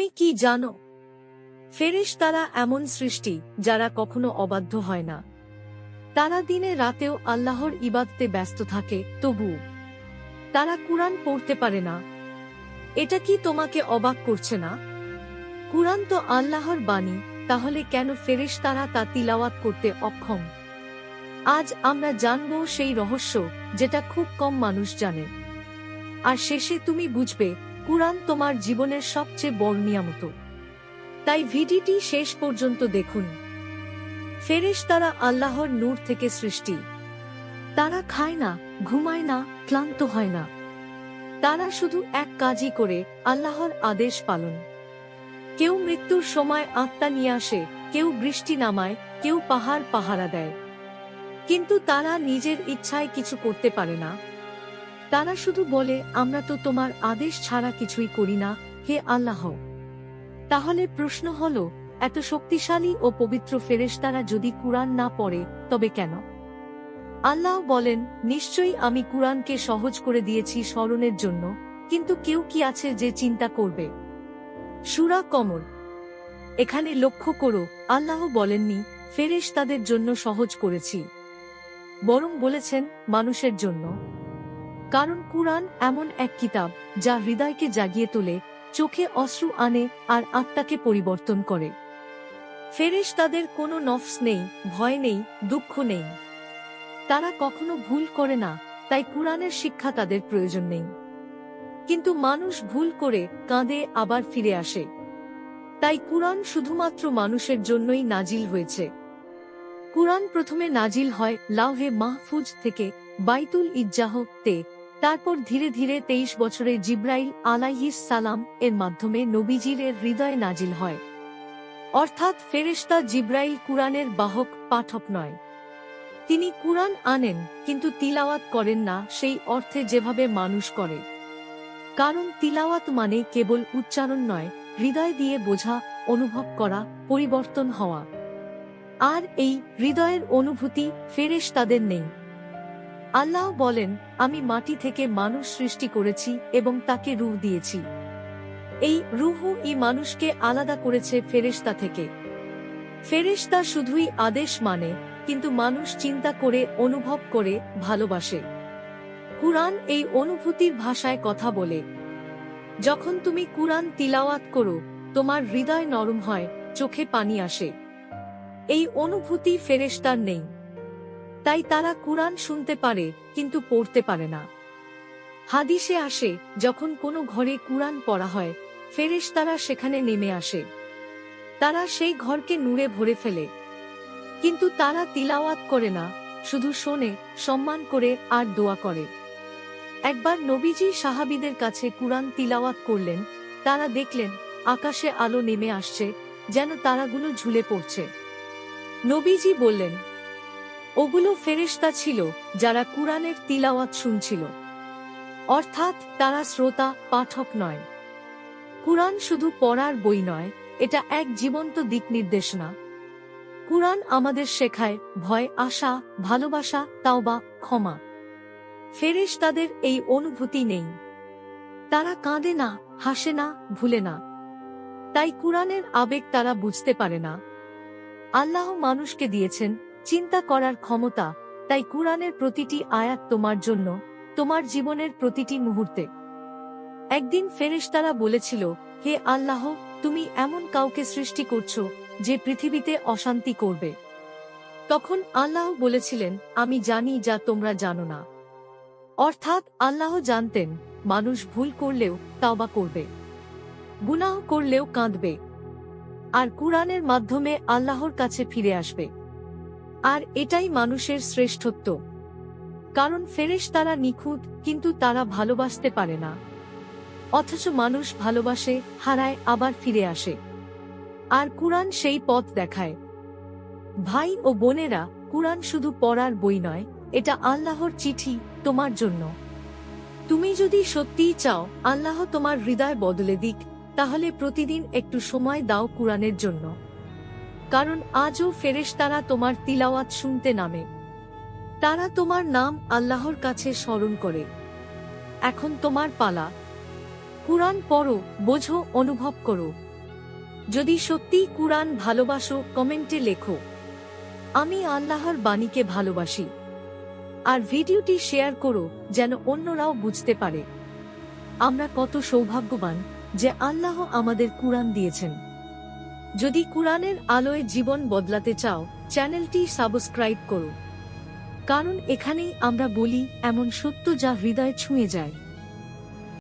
তুমি কি জানো? ফেরেশ তারা এমন সৃষ্টি, যারা কখনো অবাধ্য হয় না। তারা দিনে রাতেও আল্লাহর ইবাদতে ব্যস্ত থাকে, তবু তারা কুরআন পড়তে পারে না। এটা কি তোমাকে অবাক করছে না? কুরআন তো আল্লাহর বাণী, তাহলে কেন ফেরেশ তারা তা তিলাওয়াত করতে অক্ষম? আজ আমরা জানব সেই রহস্য, যেটা খুব কম মানুষ জানে। আর শেষে তুমি বুঝবে কুরআন তোমার জীবনের সবচেয়ে বড় নিয়ামত। তাই ভিডিটি শেষ পর্যন্ত দেখুন। ফেরেশ তারা আল্লাহর নূর থেকে সৃষ্টি। তারা খায় না, ঘুমায় না, ক্লান্ত হয় না। তারা শুধু এক কাজই করে, আল্লাহর আদেশ পালন। কেউ মৃত্যুর সময় আত্মা নিয়ে আসে, কেউ বৃষ্টি নামায়, কেউ পাহাড় পাহারা দেয়। কিন্তু তারা নিজের ইচ্ছায় কিছু করতে পারে না। তারা শুধু বলে, আমরা তো তোমার আদেশ ছাড়া কিছুই করি না, হে আল্লাহ। তাহলে প্রশ্ন হল, এত শক্তিশালী ও পবিত্র ফেরেশতারা যদি কুরআন না পড়ে, তবে কেন? আল্লাহ বলেন, নিশ্চয়ই আমি কুরআনকে সহজ করে দিয়েছি স্মরণের জন্য, কিন্তু কেউ কি আছে যে চিন্তা করবে? সুরা কমল। এখানে লক্ষ্য করো, আল্লাহ বলেননি ফেরেশ তাদের জন্য সহজ করেছি। বরং বলেছেন, মানুষের জন্য। কারণ কুরআন এমন এক কিতাব যা হৃদয়কে জাগিয়ে তোলে, চোখে অশ্রু আনে আর আত্মাকে পরিবর্তন করে। ফেরেশ তাদের কোনো নফস নেই, ভয় নেই, দুঃখ নেই। তারা কখনো ভুল করে না, তাই কুরআনের শিক্ষা তাদের প্রয়োজন নেই। কিন্তু মানুষ ভুল করে কাঁদে, আবার ফিরে আসে। তাই কুরআন শুধুমাত্র মানুষের জন্যই নাজিল হয়েছে। কুরআন প্রথমে নাজিল হয় লাউহে মাহফুজ থেকে বাইতুল ইজ্জাহ তে। তারপর ধীরে ধীরে তেইশ বছরে জিব্রাইল আলাইহিস সালাম এর মাধ্যমে নবীজির এর হৃদয়ে নাজিল হয়। অর্থাৎ ফেরেশতা জিব্রাইল কুরআনের বাহক, পাঠক নয়। তিনি কুরআন আনেন, কিন্তু তিলাওয়াত করেন না, সেই অর্থে যেভাবে মানুষ করে। কারণ তিলাওয়াত মানে কেবল উচ্চারণ নয়, হৃদয় দিয়ে বোঝা, অনুভব করা, পরিবর্তন হওয়া। আর এই হৃদয়ের অনুভূতি ফেরেশ তাদের নেই। আল্লাহ বলেন, আমি মাটি থেকে মানুষ সৃষ্টি করেছি এবং তাকে রুহ দিয়েছি। এই রুহু ই মানুষকে আলাদা করেছে ফেরেশতা থেকে। ফেরেশতা শুধুই আদেশ মানে কিন্তু মানুষ চিন্তা করে, অনুভব করে, ভালোবাসে। কুরআন এই অনুভূতির ভাষায় কথা বলে। যখন তুমি কুরআন তিলাওয়াত করো, তোমার হৃদয় নরম হয়, চোখে পানি আসে। এই অনুভূতি ফেরেশতার নেই। তাই তারা কুরআন শুনতে পারে, কিন্তু পড়তে পারে না। হাদিসে আসে, যখন কোনো ঘরে কুরআন পড়া হয়, ফেরেশতারা সেখানে নেমে আসে। তারা সেই ঘরকে নূরে ভরে ফেলে। কিন্তু তারা তিলাওয়াত করে না, শুধু শোনে, সম্মান করে আর দোয়া করে। একবার নবীজি সাহাবিদের কাছে কুরআন তিলাওয়াত করলেন, তারা দেখলেন, আকাশে আলো নেমে আসছে, যেন তারাগুলো ঝুলে পড়ছে। নবীজি বললেন ওগুলো ফেরেশতা ছিল, যারা কুরআনের তিলাওয়াত শুনছিল। অর্থাৎ তারা শ্রোতা, পাঠক নয়। কুরআন শুধু পড়ার বই নয়, এটা এক জীবন্ত দিক নির্দেশনা। কুরআন আমাদের শেখায় ভয়, আশা, ভালোবাসা, তাওবা, ক্ষমা। ফেরেশ তাদের এই অনুভূতি নেই। তারা কাঁদে না, হাসে না, ভুলে না। তাই কুরআনের আবেগ তারা বুঝতে পারে না। আল্লাহ মানুষকে দিয়েছেন চিন্তা করার ক্ষমতা, তাই কুরআনের প্রতিটি আয়াত তোমার জন্য, তোমার জীবনের প্রতিটি মুহূর্তে। একদিন ফেরেশতারা বলেছিল, হে আল্লাহ, তুমি এমন কাউকে সৃষ্টি করছ, যে পৃথিবীতে অশান্তি করবে। তখন আল্লাহ বলেছিলেন, আমি জানি যা তোমরা জানো না। অর্থাৎ আল্লাহ জানতেন, মানুষ ভুল করলেও তাওবা করবে, গুনাহ করলেও কাঁদবে। আর কুরআনের মাধ্যমে আল্লাহর কাছে ফিরে আসবে। আর এটাই মানুষের শ্রেষ্ঠত্ব। কারণ ফেরেশ তারা নিখুঁত, কিন্তু তারা ভালোবাসতে পারে না। অথচ মানুষ ভালোবাসে, হারায়, আবার ফিরে আসে। আর কুরআন সেই পথ দেখায়। ভাই ও বোনেরা, কুরআন শুধু পড়ার বই নয়, এটা আল্লাহর চিঠি তোমার জন্য। তুমি যদি সত্যিই চাও, আল্লাহ তোমার হৃদয় বদলে দিক, তাহলে প্রতিদিন একটু সময় দাও কুরআনের জন্য। কারণ আজও ফেরেশতারা তোমার তিলাওয়াত শুনতে নামে। তারা তোমার নাম আল্লাহর কাছে স্মরণ করে। এখন তোমার পালা। কুরআন পড়ো, বোঝো, অনুভব করো। যদি সত্যিই কুরআন ভালোবাসো, কমেন্টে লেখো। আমি আল্লাহর বাণীকে ভালোবাসি। আর ভিডিওটি শেয়ার করো, যেন অন্যরাও বুঝতে পারে। আমরা কত সৌভাগ্যবান যে আল্লাহ আমাদের কুরআন দিয়েছেন। যদি কুরআনের আলোয় জীবন বদলাতে চাও, চ্যানেলটি সাবস্ক্রাইব করো। কারণ এখানেই আমরা বলি, এমন সত্য যা হৃদয় ছুঁয়ে যায়।